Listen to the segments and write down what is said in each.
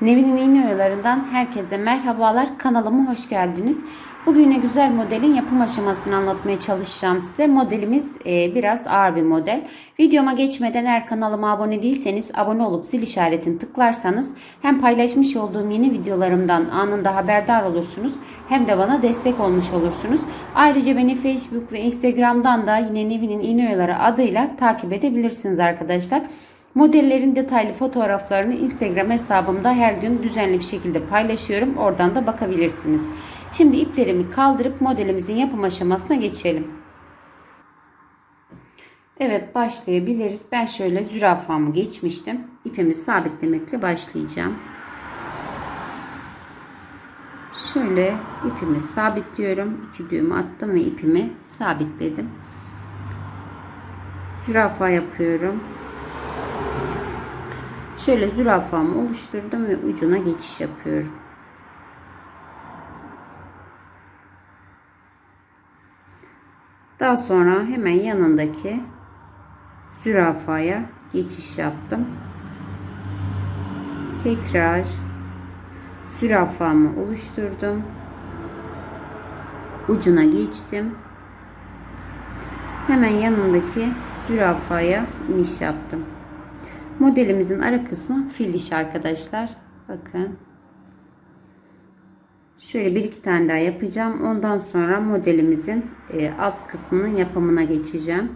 Nevin'in iğne oyalarından herkese merhabalar. Kanalıma hoş geldiniz. Bugün yine güzel modelin yapım aşamasını anlatmaya çalışacağım size. Modelimiz e, biraz ağır bir model. Videoma geçmeden eğer kanalıma abone değilseniz abone olup zil işaretini tıklarsanız hem paylaşmış olduğum yeni videolarımdan anında haberdar olursunuz hem de bana destek olmuş olursunuz. Ayrıca beni Facebook ve Instagram'dan da yine Nevin'in iğne oyaları adıyla takip edebilirsiniz arkadaşlar. Modellerin detaylı fotoğraflarını Instagram hesabımda her gün düzenli bir şekilde paylaşıyorum. Oradan da bakabilirsiniz. Şimdi iplerimi kaldırıp modelimizin yapım aşamasına geçelim. Evet başlayabiliriz. Ben şöyle zürafamı geçmiştim. İpimi sabitlemekle başlayacağım. Şöyle ipimi sabitliyorum. İki düğüm attım ve ipimi sabitledim. Zürafa yapıyorum. Şöyle zürafamı oluşturdum ve ucuna geçiş yapıyorum. Daha sonra hemen yanındaki zürafaya geçiş yaptım. Tekrar zürafamı oluşturdum. Ucuna geçtim. Hemen yanındaki zürafaya iniş yaptım. Modelimizin ara kısmı fil dişi arkadaşlar. Bakın. Şöyle bir iki tane daha yapacağım. Ondan sonra modelimizin e, alt kısmının yapımına geçeceğim.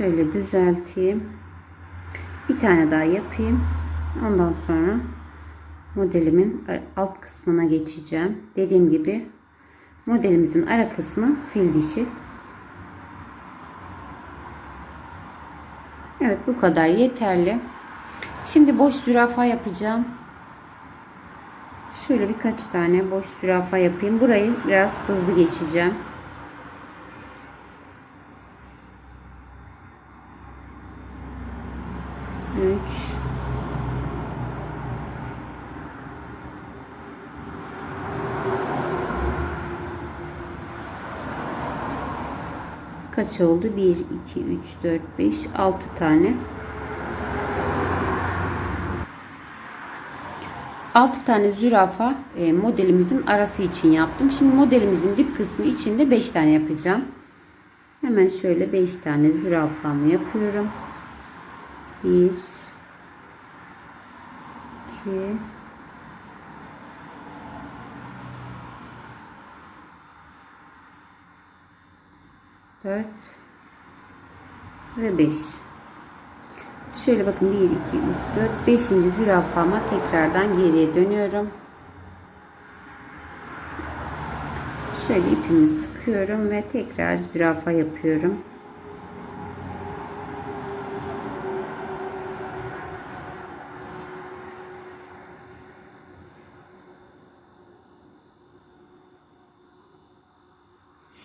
Şöyle düzelteyim. Bir tane daha yapayım. Ondan sonra modelimin alt kısmına geçeceğim. Dediğim gibi modelimizin ara kısmı fil dişi. Evet bu kadar yeterli. Şimdi boş zürafa yapacağım. Şöyle birkaç tane boş zürafa yapayım. Burayı biraz hızlı geçeceğim. Kaç oldu? 1, 2, 3, 4, 5, 6 tane. 6 tane zürafa e, modelimizin arası için yaptım. Şimdi modelimizin dip kısmı için de 5 tane yapacağım. Hemen şöyle 5 tane zürafamı yapıyorum. 1 2 4 ve 5 şöyle bakın 1 2 3 4 5. zürafama tekrardan geriye dönüyorum. Şöyle ipimi sıkıyorum ve tekrar zürafa yapıyorum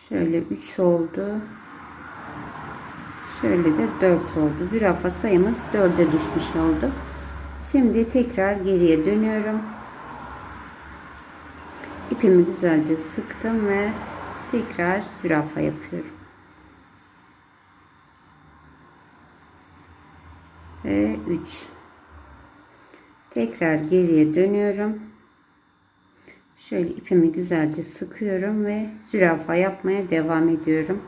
Şöyle 3 oldu. Şöyle de 4 oldu. Zürafa sayımız 4'e düşmüş oldu. Şimdi tekrar geriye dönüyorum. İpimi güzelce sıktım ve tekrar zürafa yapıyorum. Ve 3. Tekrar geriye dönüyorum. Şöyle ipimi güzelce sıkıyorum ve zürafa yapmaya devam ediyorum.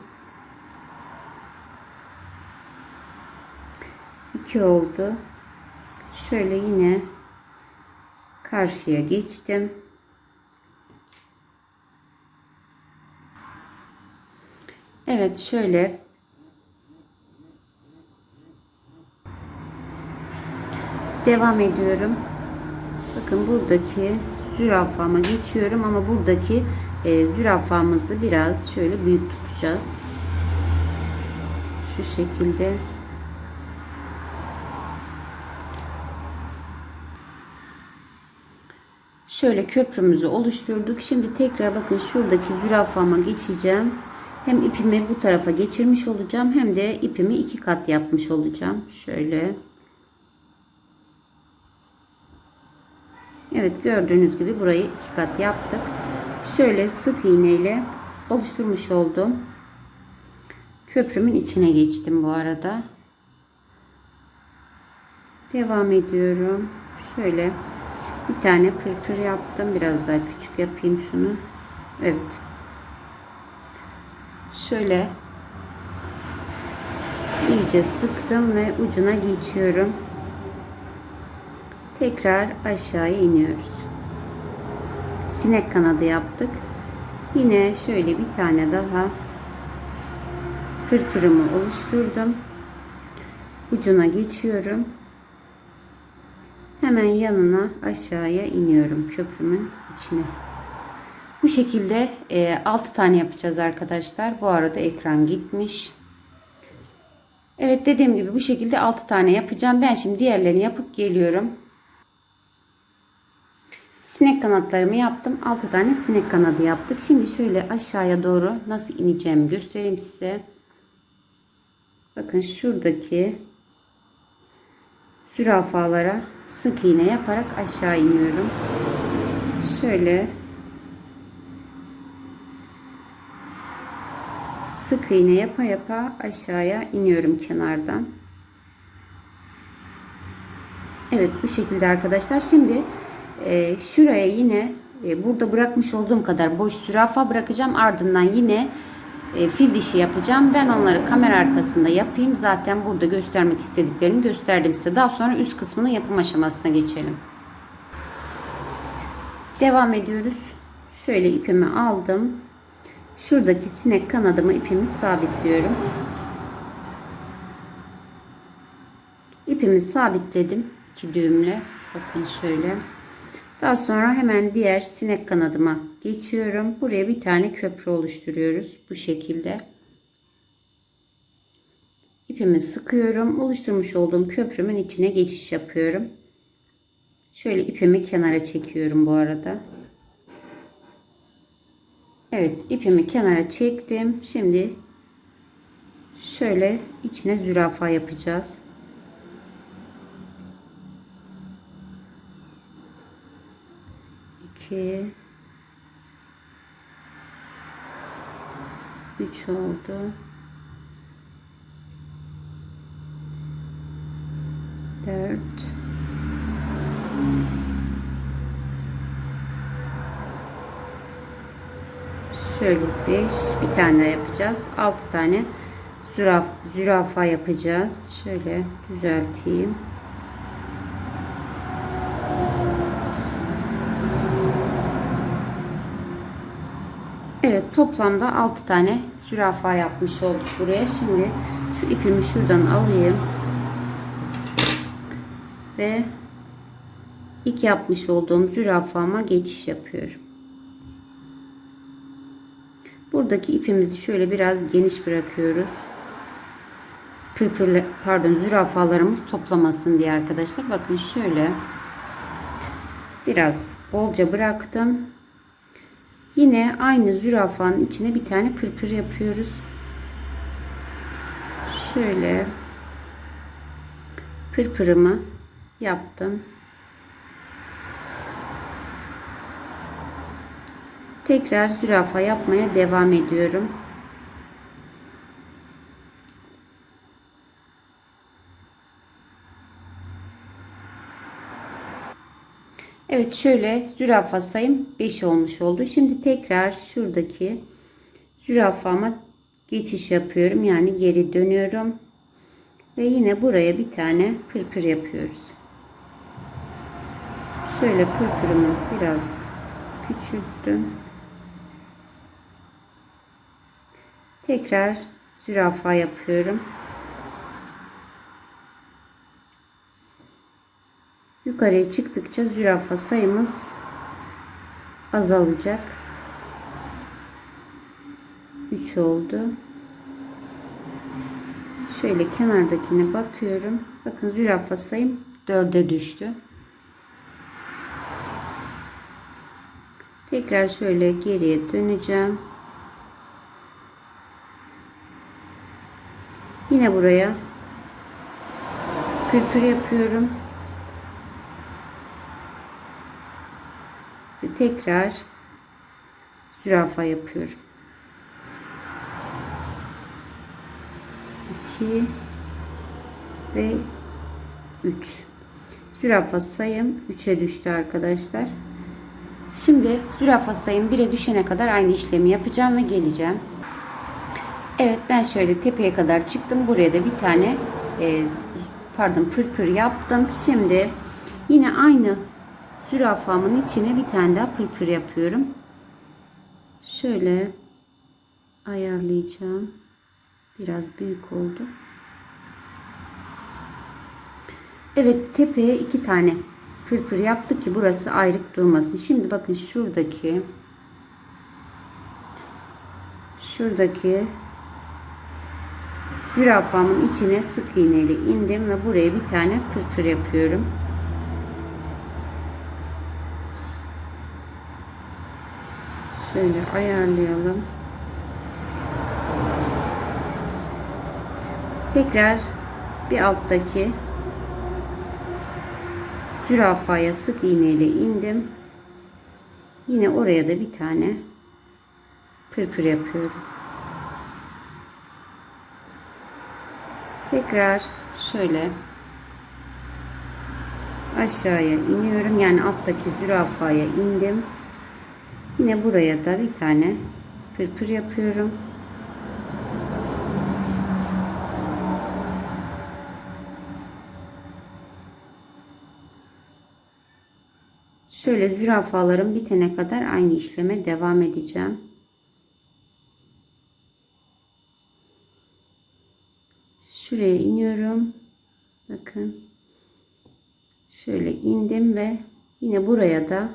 2 oldu. Şöyle yine karşıya geçtim. Evet şöyle devam ediyorum. Bakın buradaki zürafama geçiyorum ama buradaki e, zürafamızı biraz şöyle büyük tutacağız. Şu şekilde. Şöyle köprümüzü oluşturduk. Şimdi tekrar bakın şuradaki zürafama geçeceğim. Hem ipimi bu tarafa geçirmiş olacağım hem de ipimi iki kat yapmış olacağım. Şöyle. Evet gördüğünüz gibi burayı iki kat yaptık. Şöyle sık iğneyle oluşturmuş oldum. Köprümün içine geçtim bu arada. Devam ediyorum. Şöyle bir tane pırpır yaptım. Biraz daha küçük yapayım şunu. Evet. Şöyle iyice sıktım ve ucuna geçiyorum. Tekrar aşağıya iniyoruz. Sinek kanadı yaptık. Yine şöyle bir tane daha pırpırımı oluşturdum. Ucuna geçiyorum. Hemen yanına aşağıya iniyorum köprümün içine. Bu şekilde e, 6 tane yapacağız arkadaşlar. Bu arada ekran gitmiş. Evet dediğim gibi bu şekilde 6 tane yapacağım. Ben şimdi diğerlerini yapıp geliyorum. Sinek kanatlarımı yaptım. 6 tane sinek kanadı yaptık. Şimdi şöyle aşağıya doğru nasıl ineceğimi göstereyim size. Bakın şuradaki zürafalara sık iğne yaparak aşağı iniyorum. Şöyle sık iğne yapa yapa aşağıya iniyorum kenardan. Evet bu şekilde arkadaşlar. Şimdi e, şuraya yine e, burada bırakmış olduğum kadar boş zürafa bırakacağım. Ardından yine e, fil dişi yapacağım. Ben onları kamera arkasında yapayım. Zaten burada göstermek istediklerimi gösterdim size. Daha sonra üst kısmının yapım aşamasına geçelim. Devam ediyoruz. Şöyle ipimi aldım. Şuradaki sinek kanadımı ipimi sabitliyorum. İpimi sabitledim. iki düğümle. Bakın şöyle. Daha sonra hemen diğer sinek kanadıma geçiyorum. Buraya bir tane köprü oluşturuyoruz. Bu şekilde. İpimi sıkıyorum. Oluşturmuş olduğum köprümün içine geçiş yapıyorum. Şöyle ipimi kenara çekiyorum bu arada. Evet ipimi kenara çektim. Şimdi şöyle içine zürafa yapacağız. İki üç oldu. Dört Şöyle 5 bir tane yapacağız. 6 tane züraf, zürafa yapacağız. Şöyle düzelteyim. Evet toplamda 6 tane zürafa yapmış olduk buraya. Şimdi şu ipimi şuradan alayım. Ve ilk yapmış olduğum zürafama geçiş yapıyorum. Buradaki ipimizi şöyle biraz geniş bırakıyoruz. Pırpırlı, pardon zürafalarımız toplamasın diye arkadaşlar. Bakın şöyle biraz bolca bıraktım. Yine aynı zürafanın içine bir tane pırpır yapıyoruz. Şöyle pırpırımı yaptım. Tekrar zürafa yapmaya devam ediyorum. Evet şöyle zürafa sayım 5 olmuş oldu. Şimdi tekrar şuradaki zürafama geçiş yapıyorum. Yani geri dönüyorum. Ve yine buraya bir tane pırpır yapıyoruz. Şöyle pırpırımı biraz küçülttüm. Tekrar zürafa yapıyorum. Yukarıya çıktıkça zürafa sayımız azalacak. 3 oldu. Şöyle kenardakine batıyorum. Bakın zürafa sayım 4'e düştü. Tekrar şöyle geriye döneceğim. Yine buraya pırpır yapıyorum. Ve tekrar zürafa yapıyorum. 2 ve 3 zürafa sayım 3'e düştü arkadaşlar. Şimdi zürafa sayım 1'e düşene kadar aynı işlemi yapacağım ve geleceğim. Evet ben şöyle tepeye kadar çıktım. Buraya da bir tane e, pardon pırpır yaptım. Şimdi yine aynı zürafamın içine bir tane daha pırpır yapıyorum. Şöyle ayarlayacağım. Biraz büyük oldu. Evet tepeye iki tane pırpır yaptık ki burası ayrık durmasın. Şimdi bakın şuradaki şuradaki zürafamın içine sık iğneyle indim ve buraya bir tane pırpır yapıyorum. Şöyle ayarlayalım. Tekrar bir alttaki zürafaya sık iğneyle indim. Yine oraya da bir tane pırpır yapıyorum. Tekrar şöyle aşağıya iniyorum. Yani alttaki zürafaya indim. Yine buraya da bir tane pırpır yapıyorum. Şöyle zürafalarım bitene kadar aynı işleme devam edeceğim. Şuraya iniyorum. Bakın. Şöyle indim ve yine buraya da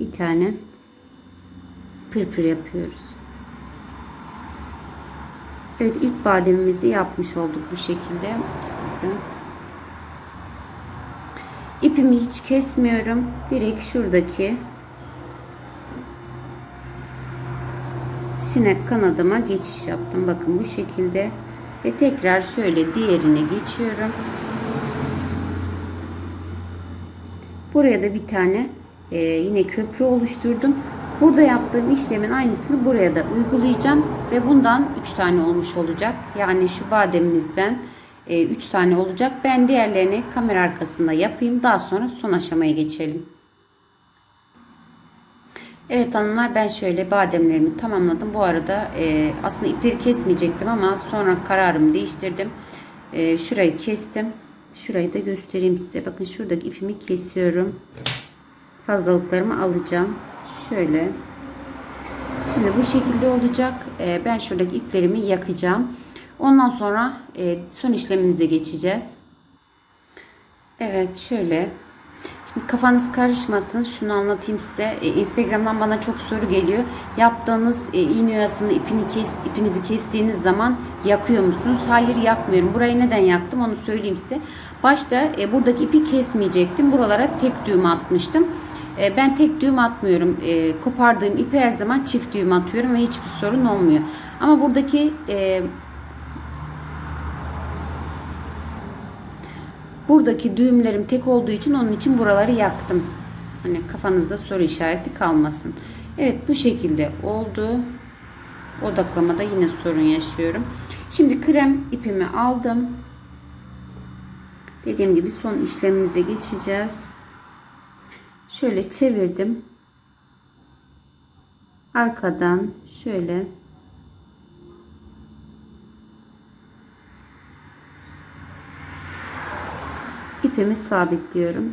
bir tane pırpır yapıyoruz. Evet ilk bademimizi yapmış olduk bu şekilde. Bakın. İpimi hiç kesmiyorum. Direkt şuradaki sinek kanadıma geçiş yaptım. Bakın bu şekilde. Ve tekrar şöyle diğerine geçiyorum. Buraya da bir tane e, yine köprü oluşturdum. Burada yaptığım işlemin aynısını buraya da uygulayacağım. Ve bundan 3 tane olmuş olacak. Yani şu bademimizden 3 tane olacak. Ben diğerlerini kamera arkasında yapayım. Daha sonra son aşamaya geçelim. Evet hanımlar ben şöyle bademlerimi tamamladım. Bu arada e, aslında ipleri kesmeyecektim ama sonra kararımı değiştirdim. E, şurayı kestim. Şurayı da göstereyim size. Bakın şuradaki ipimi kesiyorum. Fazlalıklarımı alacağım. Şöyle. Şimdi bu şekilde olacak. E, ben şuradaki iplerimi yakacağım. Ondan sonra e, son işlemimize geçeceğiz. Evet şöyle. Şimdi kafanız karışmasın. Şunu anlatayım size. E, Instagram'dan bana çok soru geliyor. Yaptığınız e, iğne oyasını ipini kes, ipinizi kestiğiniz zaman yakıyor musunuz? Hayır yakmıyorum. Burayı neden yaktım onu söyleyeyim size. Başta e, buradaki ipi kesmeyecektim. Buralara tek düğüm atmıştım. E, ben tek düğüm atmıyorum. E, kopardığım ipi her zaman çift düğüm atıyorum ve hiçbir sorun olmuyor. Ama buradaki e, Buradaki düğümlerim tek olduğu için onun için buraları yaktım. Hani kafanızda soru işareti kalmasın. Evet bu şekilde oldu. Odaklamada yine sorun yaşıyorum. Şimdi krem ipimi aldım. Dediğim gibi son işlemimize geçeceğiz. Şöyle çevirdim. Arkadan şöyle ipimi sabitliyorum.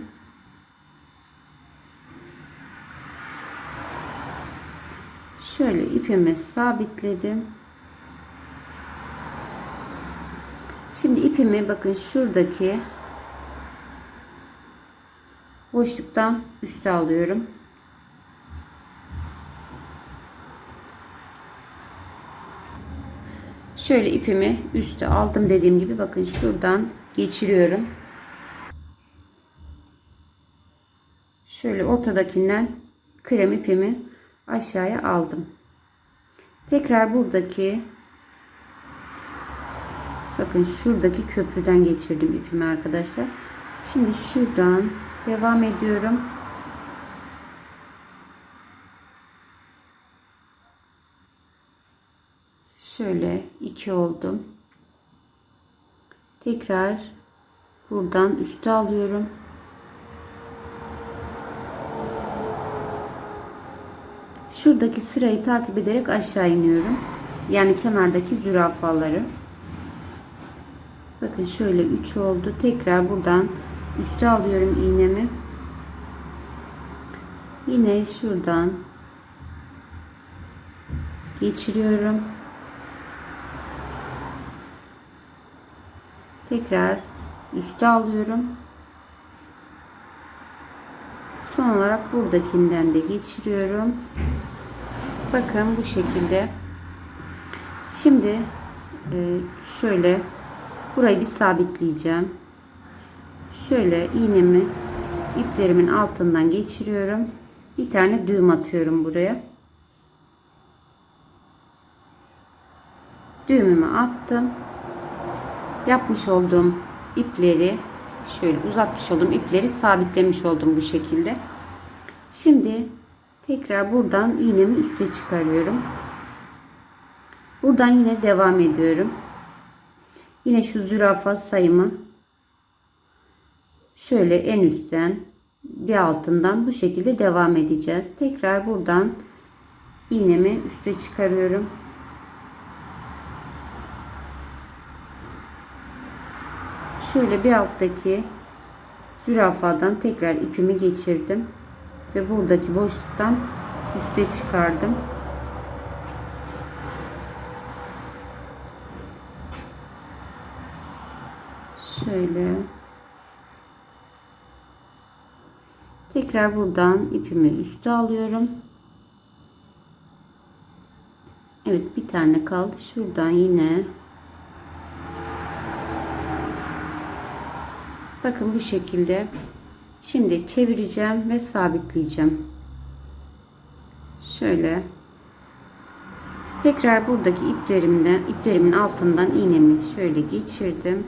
Şöyle ipimi sabitledim. Şimdi ipimi bakın şuradaki boşluktan üste alıyorum. Şöyle ipimi üste aldım dediğim gibi bakın şuradan geçiriyorum. Şöyle ortadakinden krem ipimi aşağıya aldım. Tekrar buradaki bakın şuradaki köprüden geçirdim ipimi arkadaşlar. Şimdi şuradan devam ediyorum. Şöyle iki oldum. Tekrar buradan üste alıyorum. Şuradaki sırayı takip ederek aşağı iniyorum. Yani kenardaki zürafaları. Bakın şöyle 3 oldu. Tekrar buradan üste alıyorum iğnemi. Yine şuradan geçiriyorum. Tekrar üste alıyorum. Son olarak buradakinden de geçiriyorum. Bakın bu şekilde. Şimdi e, şöyle burayı bir sabitleyeceğim. Şöyle iğnemi iplerimin altından geçiriyorum. Bir tane düğüm atıyorum buraya. Düğümümü attım. Yapmış olduğum ipleri şöyle uzatmış olduğum ipleri sabitlemiş oldum bu şekilde. Şimdi tekrar buradan iğnemi üste çıkarıyorum. Buradan yine devam ediyorum. Yine şu zürafa sayımı şöyle en üstten bir altından bu şekilde devam edeceğiz. Tekrar buradan iğnemi üste çıkarıyorum. Şöyle bir alttaki zürafadan tekrar ipimi geçirdim ve buradaki boşluktan üste çıkardım. Şöyle tekrar buradan ipimi üste alıyorum. Evet bir tane kaldı. Şuradan yine Bakın bu şekilde. Şimdi çevireceğim ve sabitleyeceğim. Şöyle. Tekrar buradaki iplerimden, iplerimin altından iğnemi şöyle geçirdim.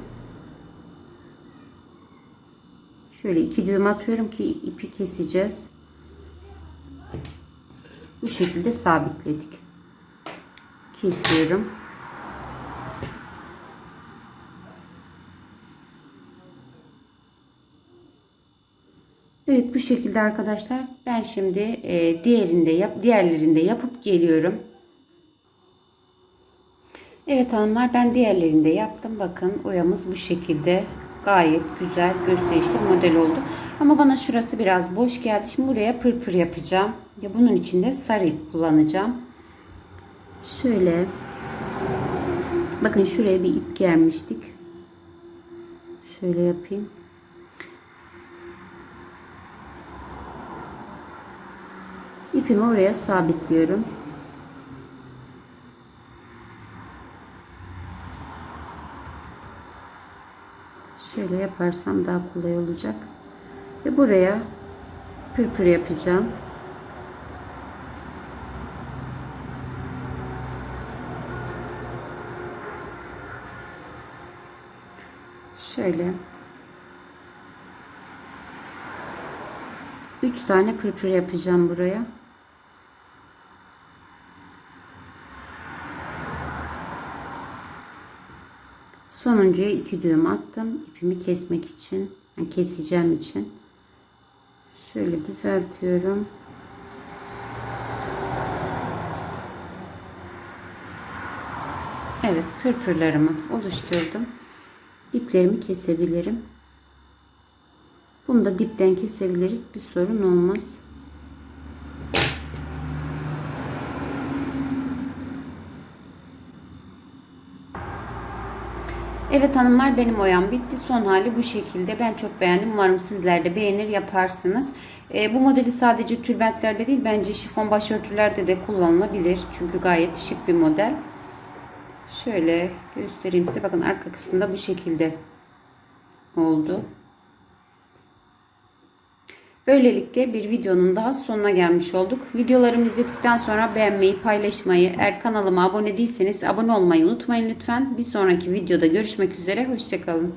Şöyle iki düğüm atıyorum ki ipi keseceğiz. Bu şekilde sabitledik. Kesiyorum. Evet bu şekilde arkadaşlar. Ben şimdi e, diğerinde yap, diğerlerinde yapıp geliyorum. Evet hanımlar ben diğerlerinde yaptım. Bakın oyamız bu şekilde gayet güzel gösterişli model oldu. Ama bana şurası biraz boş geldi. Şimdi buraya pırpır yapacağım. Ya bunun için de sarı ip kullanacağım. Şöyle bakın şuraya bir ip germiştik. Şöyle yapayım. İpimi oraya sabitliyorum. Şöyle yaparsam daha kolay olacak. Ve buraya pırpır yapacağım. Şöyle 3 tane pırpır yapacağım buraya. Sonuncuya iki düğüm attım. ipimi kesmek için. Yani keseceğim için. Şöyle düzeltiyorum. Evet pırpırlarımı oluşturdum. İplerimi kesebilirim. Bunu da dipten kesebiliriz. Bir sorun olmaz. Evet hanımlar benim oyam bitti. Son hali bu şekilde. Ben çok beğendim. Umarım sizler de beğenir yaparsınız. E, bu modeli sadece tülbentlerde değil bence şifon başörtülerde de kullanılabilir. Çünkü gayet şık bir model. Şöyle göstereyim size. Bakın arka kısmında bu şekilde oldu. Böylelikle bir videonun daha sonuna gelmiş olduk. Videolarımı izledikten sonra beğenmeyi, paylaşmayı, eğer kanalıma abone değilseniz abone olmayı unutmayın lütfen. Bir sonraki videoda görüşmek üzere, hoşçakalın.